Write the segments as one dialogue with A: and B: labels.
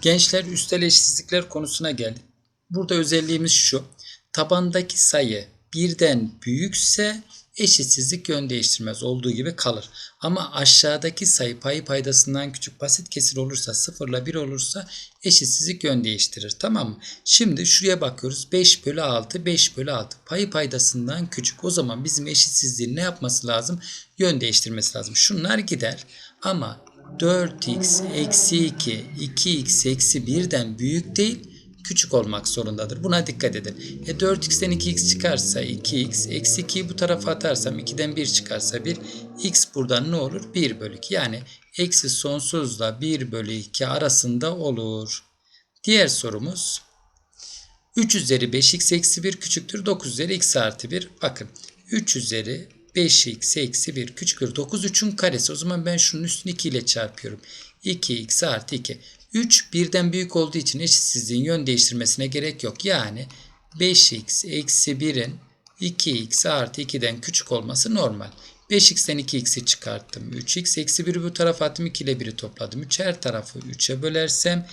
A: Gençler üstel eşitsizlikler konusuna geldik. Burada özelliğimiz şu. Tabandaki sayı birden büyükse eşitsizlik yön değiştirmez olduğu gibi kalır. Ama aşağıdaki sayı payı paydasından küçük basit kesir olursa 0 ile 1 olursa eşitsizlik yön değiştirir. Tamam mı? Şimdi şuraya bakıyoruz. 5 bölü 6 5 bölü 6 payı paydasından küçük. O zaman bizim eşitsizliğin ne yapması lazım? Yön değiştirmesi lazım. Şunlar gider ama 4x eksi 2 2x eksi 1'den büyük değil küçük olmak zorundadır. Buna dikkat edin. E 4x'ten 2x çıkarsa 2x, eksi 2'yi bu tarafa atarsam 2'den 1 çıkarsa 1, x buradan ne olur? 1 bölü 2. Yani eksi sonsuzla 1 bölü 2 arasında olur. Diğer sorumuz 3 üzeri 5x eksi 1 küçüktür 9 üzeri x artı 1. Bakın 3 üzeri 5x eksi 1 küçüktür 9 3'ün karesi. O zaman ben şunun üstünü 2 ile çarpıyorum. 2x artı 2. 3 birden büyük olduğu için eşitsizliğin yön değiştirmesine gerek yok. Yani 5x eksi 1'in 2x artı 2'den küçük olması normal. 5x'ten 2x'i çıkarttım. 3x eksi 1'i bu tarafa attım. 2 ile 1'i topladım. 3 her tarafı 3'e bölersem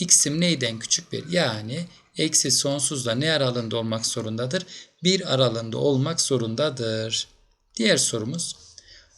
A: x'im neyden küçük 1? Yani eksi sonsuzla ne aralığında olmak zorundadır? 1 aralığında olmak zorundadır. Diğer sorumuz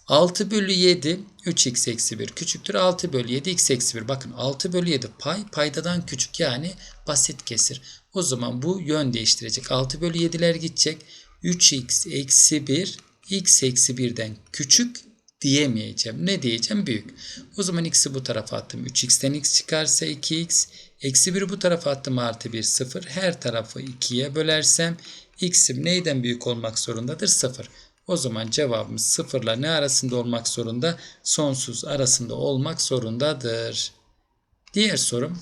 A: 6 bölü 7 3x eksi 1 küçüktür. 6 bölü 7 x eksi 1. Bakın 6 bölü 7 pay paydadan küçük yani basit kesir. O zaman bu yön değiştirecek. 6 bölü 7'ler gidecek. 3x eksi 1 x eksi 1'den küçük diyemeyeceğim. Ne diyeceğim? Büyük. O zaman x'i bu tarafa attım. 3x'ten x çıkarsa 2x. Eksi 1'i bu tarafa attım artı 1 0. Her tarafı 2'ye bölersem x'im neyden büyük olmak zorundadır? 0. O zaman cevabımız 0 ile ne arasında olmak zorunda? Sonsuz arasında olmak zorundadır. Diğer sorum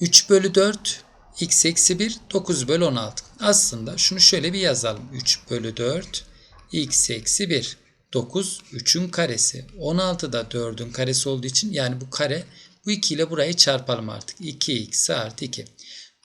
A: 3 bölü 4 x eksi 1 9 bölü 16. Aslında şunu şöyle bir yazalım. 3 bölü 4 x eksi 1 9 3'ün karesi. 16 da 4'ün karesi olduğu için yani bu kare bu 2 ile burayı çarpalım artık. 2x artı 2.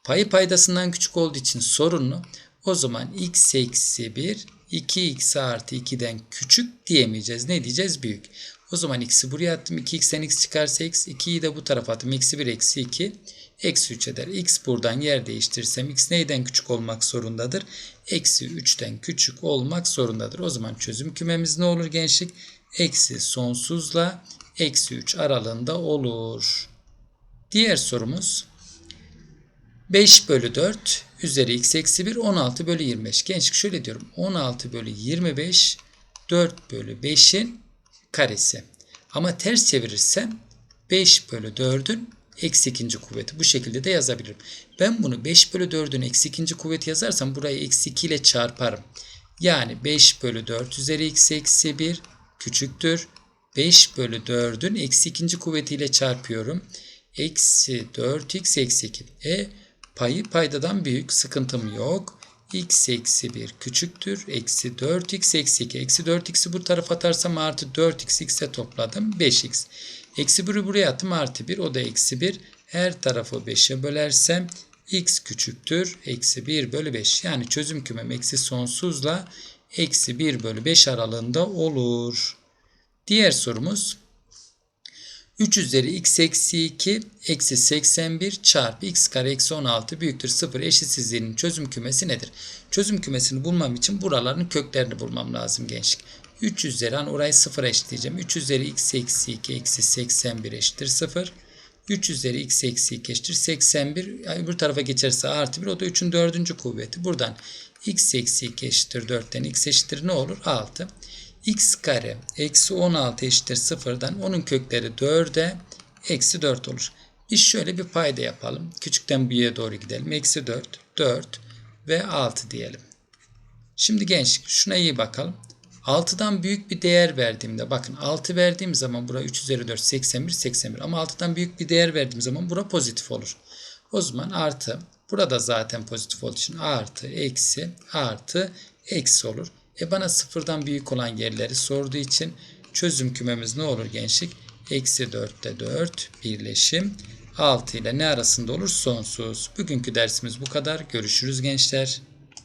A: Payı paydasından küçük olduğu için sorunlu. O zaman x eksi 1 2x artı 2'den küçük diyemeyeceğiz. Ne diyeceğiz? Büyük. O zaman x'i buraya attım. 2x'ten x çıkarsa x. 2'yi de bu tarafa attım. Eksi 1 eksi 2. Eksi 3 eder. x buradan yer değiştirirsem x neyden küçük olmak zorundadır? Eksi 3'ten küçük olmak zorundadır. O zaman çözüm kümemiz ne olur gençlik? Eksi sonsuzla eksi 3 aralığında olur. Diğer sorumuz 5 bölü 4 üzeri x eksi 1 16 bölü 25. Gençlik şöyle diyorum. 16 bölü 25 4 bölü 5'in karesi. Ama ters çevirirsem 5 bölü 4'ün eksi ikinci kuvveti. Bu şekilde de yazabilirim. Ben bunu 5 bölü 4'ün eksi ikinci kuvveti yazarsam burayı eksi 2 ile çarparım. Yani 5 bölü 4 üzeri x eksi 1 küçüktür. 5 bölü 4'ün eksi ikinci kuvvetiyle çarpıyorum. Eksi 4x eksi 2. E Payı paydadan büyük sıkıntım yok. x eksi 1 küçüktür. Eksi 4x eksi 2. Eksi 4x'i bu tarafa atarsam artı 4x x'e topladım. 5x. Eksi 1'i buraya attım artı 1. O da eksi 1. Her tarafı 5'e bölersem x küçüktür. Eksi 1 bölü 5. Yani çözüm kümem eksi sonsuzla eksi 1 bölü 5 aralığında olur. Diğer sorumuz 3 üzeri x eksi 2 eksi 81 çarpı x kare eksi 16 büyüktür 0 eşitsizliğinin çözüm kümesi nedir? Çözüm kümesini bulmam için buraların köklerini bulmam lazım gençlik. 3 üzeri hani orayı 0 eşitleyeceğim. 3 üzeri x eksi 2 eksi 81 eşittir 0. 3 üzeri x eksi 2 eşittir 81. Yani öbür tarafa geçerse artı 1 o da 3'ün 4. kuvveti. Buradan x eksi 2 eşittir 4'ten x eşittir ne olur? 6 x kare eksi 16 eşittir sıfırdan onun kökleri 4'e eksi 4 olur. Biz şöyle bir payda yapalım. Küçükten büyüğe doğru gidelim. Eksi 4, 4 ve 6 diyelim. Şimdi gençlik şuna iyi bakalım. 6'dan büyük bir değer verdiğimde bakın 6 verdiğim zaman bura 3 üzeri 4 81 81 ama 6'dan büyük bir değer verdiğim zaman bura pozitif olur. O zaman artı burada zaten pozitif olduğu için artı eksi artı eksi olur. E bana sıfırdan büyük olan yerleri sorduğu için çözüm kümemiz ne olur gençlik? Eksi 4'te 4 birleşim 6 ile ne arasında olur? Sonsuz. Bugünkü dersimiz bu kadar. Görüşürüz gençler.